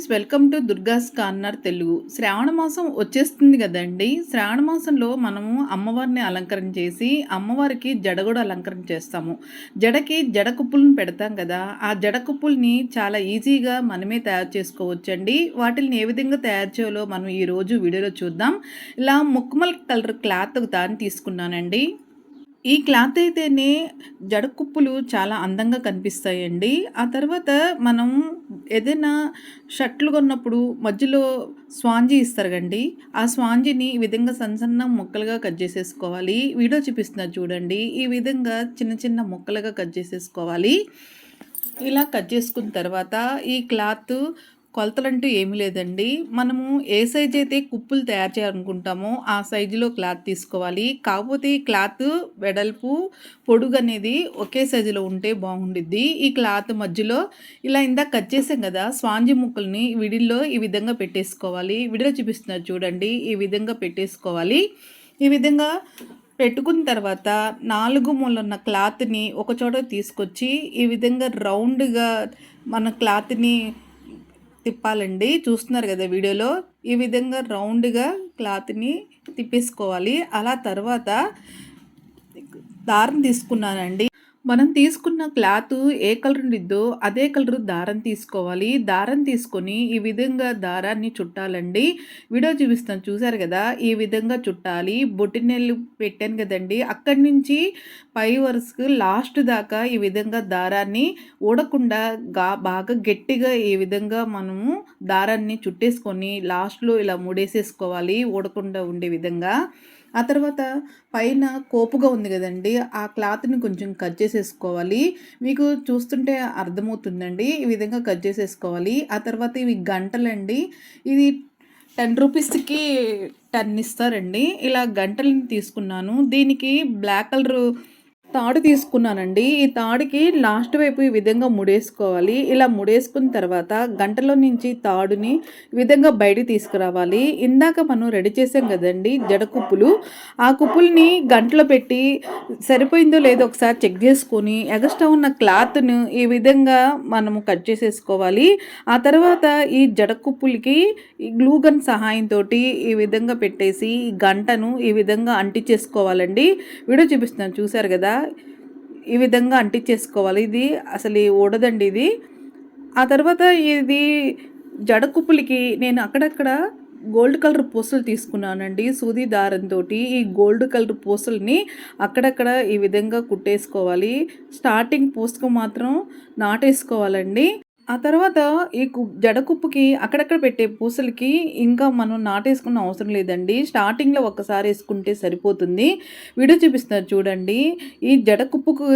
Friends welcome to Durga's corner Telugu. శ్రావణ మాసం వచ్చేస్తుంది కదండి. శ్రావణ మాసంలో మనము అమ్మవారిని అలంకరణ చేసి అమ్మవారికి జడ కూడా అలంకరణ చేస్తాము. జడకి జడ కుప్పులను పెడతాం కదా. ఆ జడ కుప్పుల్ని చాలా ఈజీగా మనమే తయారు చేసుకోవచ్చండి. వాటిని ఏ విధంగా తయారు చేయాలో మనం ఈరోజు వీడియోలో చూద్దాం. ఇలా ముక్కుమల్ కలర్ క్లాత్ దాన్ని తీసుకున్నానండి. ఈ క్లాత్ అయితేనే జడకుప్పులు చాలా అందంగా కనిపిస్తాయండి. ఆ తర్వాత మనం ఏదైనా షర్ట్లు కొన్నప్పుడు మధ్యలో స్వాంజీ ఇస్తారు కండి. ఆ స్వాంజీని ఈ విధంగా సన్న సన్న ముక్కలుగా కట్ చేసేసుకోవాలి. వీడియో చూపిస్తున్నారు చూడండి. ఈ విధంగా చిన్న చిన్న ముక్కలుగా కట్ చేసేసుకోవాలి. ఇలా కట్ చేసుకున్న తర్వాత ఈ క్లాత్ కొలతలంటూ ఏమీ లేదండి. మనము ఏ సైజ్ అయితే కుప్పులు తయారు చేయాలనుకుంటామో ఆ సైజులో క్లాత్ తీసుకోవాలి. కాకపోతే ఈ క్లాత్ వెడల్పు పొడుగు అనేది ఒకే సైజులో ఉంటే బాగుండిద్ది. ఈ క్లాత్ మధ్యలో ఇలా ఇందాక కట్ చేసాం కదా స్వాంజి ముక్కల్ని విడిల్లో ఈ విధంగా పెట్టేసుకోవాలి. విడిలో చూపిస్తున్నారు చూడండి ఈ విధంగా పెట్టేసుకోవాలి. ఈ విధంగా పెట్టుకున్న తర్వాత నాలుగు మూలన్న క్లాత్ని ఒక చోట తీసుకొచ్చి ఈ విధంగా రౌండ్గా మన క్లాత్ని తిప్పాలండి. చూస్తున్నారు కదా వీడియోలో? ఈ విధంగా రౌండ్గా క్లాత్ని తిప్పేసుకోవాలి. అలా తర్వాత దారం తీసుకున్నానండి. మనం తీసుకున్న క్లాత్ ఏ కలర్ ఉండిద్దో అదే కలర్ దారం తీసుకోవాలి. దారం తీసుకొని ఈ విధంగా దారాన్ని చుట్టాలండి. వీడియో చూపిస్తాను. చూసారు కదా? ఈ విధంగా చుట్టాలి. బొట్టినెల్లు పెట్టాను కదండి. అక్కడి నుంచి పై వరుసకు లాస్ట్ దాకా ఈ విధంగా దారాన్ని ఊడకుండా గా బాగా గట్టిగా ఈ విధంగా మనము దారాన్ని చుట్టేసుకొని లాస్ట్లో ఇలా ముడేసేసుకోవాలి. ఊడకుండా ఉండే విధంగా. ఆ తర్వాత పైన కోపుగా ఉంది కదండి. ఆ క్లాత్ని కొంచెం కట్ చేసేసుకోవాలి. మీకు చూస్తుంటే అర్థమవుతుందండి. ఈ విధంగా కట్ చేసేసుకోవాలి. ఆ తర్వాత ఇవి గంటలండి. ఇది టెన్ రూపీస్కి టెన్ ఇస్తారండి. ఇలా గంటలని తీసుకున్నాను. దీనికి బ్లాక్ కలర్ తాడు తీసుకున్నానండి. ఈ తాడుకి లాస్ట్ వైపు ఈ విధంగా ముడేసుకోవాలి. ఇలా ముడేసుకున్న తర్వాత గంటలో నుంచి తాడుని ఈ విధంగా బయటికి తీసుకురావాలి. ఇందాక మనం రెడీ చేసాం కదండి జడ కుప్పులు. ఆ కుప్పుల్ని గంటలో పెట్టి సరిపోయిందో లేదో ఒకసారి చెక్ చేసుకొని ఎగస్ట్రా ఉన్న క్లాత్ను ఈ విధంగా మనము కట్ చేసేసుకోవాలి. ఆ తర్వాత ఈ జడ కుప్పులకి గ్లూగన్ సహాయంతో ఈ విధంగా పెట్టేసి ఈ గంటను ఈ విధంగా అంటించేసుకోవాలండి. వీడియో చూపిస్తున్నాను. చూసారు కదా? ఈ విధంగా అంటించేసుకోవాలి. ఇది అసలు ఊడదండి ఇది. ఆ తర్వాత ఇది జడ కుప్పులకి నేను అక్కడక్కడ గోల్డ్ కలర్ పూసలు తీసుకున్నానండి. సూది దారంతో ఈ గోల్డ్ కలర్ పూసల్ని అక్కడక్కడ ఈ విధంగా కుట్టేసుకోవాలి. స్టార్టింగ్ పూసకు మాత్రం నాటేసుకోవాలండి. ఆ తర్వాత ఈ కు జడకుప్పుకి అక్కడక్కడ పెట్టే పూసలకి ఇంకా మనం నాటేసుకున్న అవసరం లేదండి. స్టార్టింగ్లో ఒక్కసారి వేసుకుంటే సరిపోతుంది. వీడియో చూపిస్తున్నారు చూడండి. ఈ జడకుప్పుకు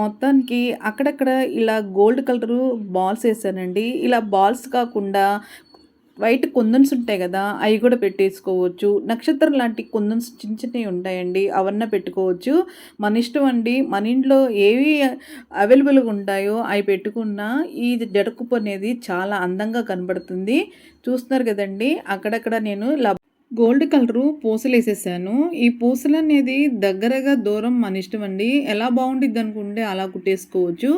మొత్తానికి అక్కడక్కడ ఇలా గోల్డ్ కలరు బాల్స్ వేసానండి. ఇలా బాల్స్ కాకుండా వైట్ కుందన్స్ ఉంటాయి కదా అవి కూడా పెట్టేసుకోవచ్చు. నక్షత్రం లాంటి కుందన్స్ చిన్న చిన్నవి ఉంటాయండి అవన్నీ పెట్టుకోవచ్చు. మన ఇష్టం అండి మన ఇంట్లో ఏవి అవైలబుల్గా ఉంటాయో అవి పెట్టుకున్న ఈ జడకుప్పు అనేది చాలా అందంగా కనబడుతుంది. చూస్తున్నారు కదండి అక్కడక్కడ నేను గోల్డ్ కలరు పూసలు వేసేసాను ఈ పూసలు అనేది దగ్గరగా దూరం మన ఇష్టం అండి ఎలా బాగుంటుంది అనుకుంటే అలా కుట్టేసుకోవచ్చు.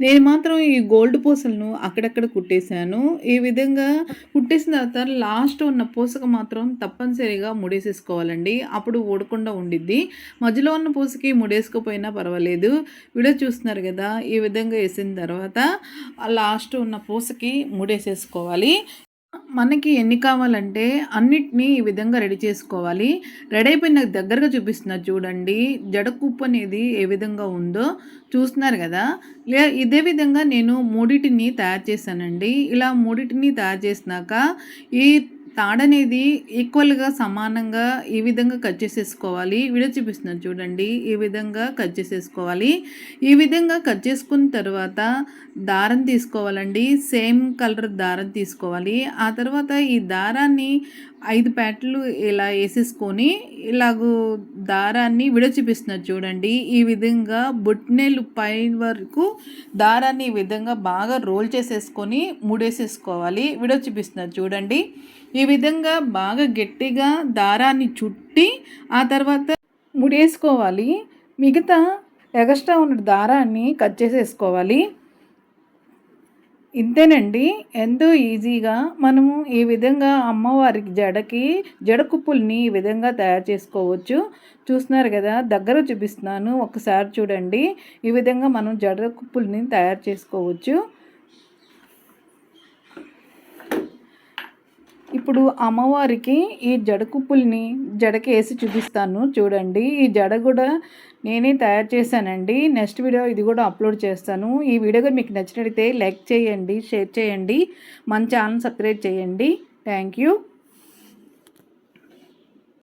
నేను మాత్రం ఈ గోల్డ్ పూసలను అక్కడక్కడ కుట్టేశాను. ఈ విధంగా కుట్టేసిన తర్వాత లాస్ట్ ఉన్న పూసకు మాత్రం తప్పనిసరిగా ముడేసేసుకోవాలండి. అప్పుడు ఊడకుండా ఉండిద్ది. మధ్యలో ఉన్న పూసకి ముడేసుకోపోయినా పర్వాలేదు. వీడియో చూస్తున్నారు కదా ఈ విధంగా వేసిన తర్వాత లాస్ట్ ఉన్న పూసకి ముడేసేసుకోవాలి. మనకి ఎన్ని కావాలంటే అన్నిటినీ ఈ విధంగా రెడీ చేసుకోవాలి. రెడీ అయిపోయిన దగ్గరగా చూపిస్తున్నారు చూడండి జడ కుప్పు అనేది ఏ విధంగా ఉందో చూస్తున్నారు కదా. లే ఇదే విధంగా నేను మూడిటిని తయారు చేశానండి. ఇలా మూడిటిని తయారు చేసినాక ఈ తాడనేది ఈక్వల్గా సమానంగా ఈ విధంగా కట్ చేసేసుకోవాలి. వీడియో చూపిస్తున్నాను చూడండి. ఈ విధంగా కట్ చేసేసుకోవాలి. ఈ విధంగా కట్ చేసుకున్న తర్వాత దారం తీసుకోవాలండి. సేమ్ కలర్ దారం తీసుకోవాలి. ఆ తర్వాత ఈ దారాన్ని ఐదు ప్యాట్లు ఇలా వేసేసుకొని ఇలాగూ దారాన్ని విడచిపిస్తున్నారు చూడండి. ఈ విధంగా బొట్నేలు పై వరకు దారాన్ని ఈ విధంగా బాగా రోల్ చేసేసుకొని ముడేసేసుకోవాలి. విడచిపిస్తున్నారు చూడండి. ఈ విధంగా బాగా గట్టిగా దారాన్ని చుట్టి ఆ తర్వాత ముడేసుకోవాలి. మిగతా ఎగస్ట్రా ఉన్న దారాన్ని కట్ చేసేసుకోవాలి. ఇంతేనండి. ఎంతో ఈజీగా మనము ఈ విధంగా అమ్మవారికి జడకి జడ కుప్పుల్ని ఈ విధంగా తయారు చేసుకోవచ్చు. చూస్తున్నారు కదా దగ్గర చూపిస్తున్నాను. ఒకసారి చూడండి. ఈ విధంగా మనం జడ కుప్పుల్ని తయారు చేసుకోవచ్చు. ఇప్పుడు అమ్మవారికి ఈ జడ కుప్పుల్ని జడకి వేసి చూపిస్తాను. చూడండి ఈ జడ కూడా నేనే తయారు చేశానండి. నెక్స్ట్ వీడియో ఇది కూడా అప్లోడ్ చేస్తాను. ఈ వీడియో మీకు నచ్చినట్లయితే లైక్ చేయండి షేర్ చేయండి. మన ఛానల్ సబ్స్క్రైబ్ చేయండి. Thank you.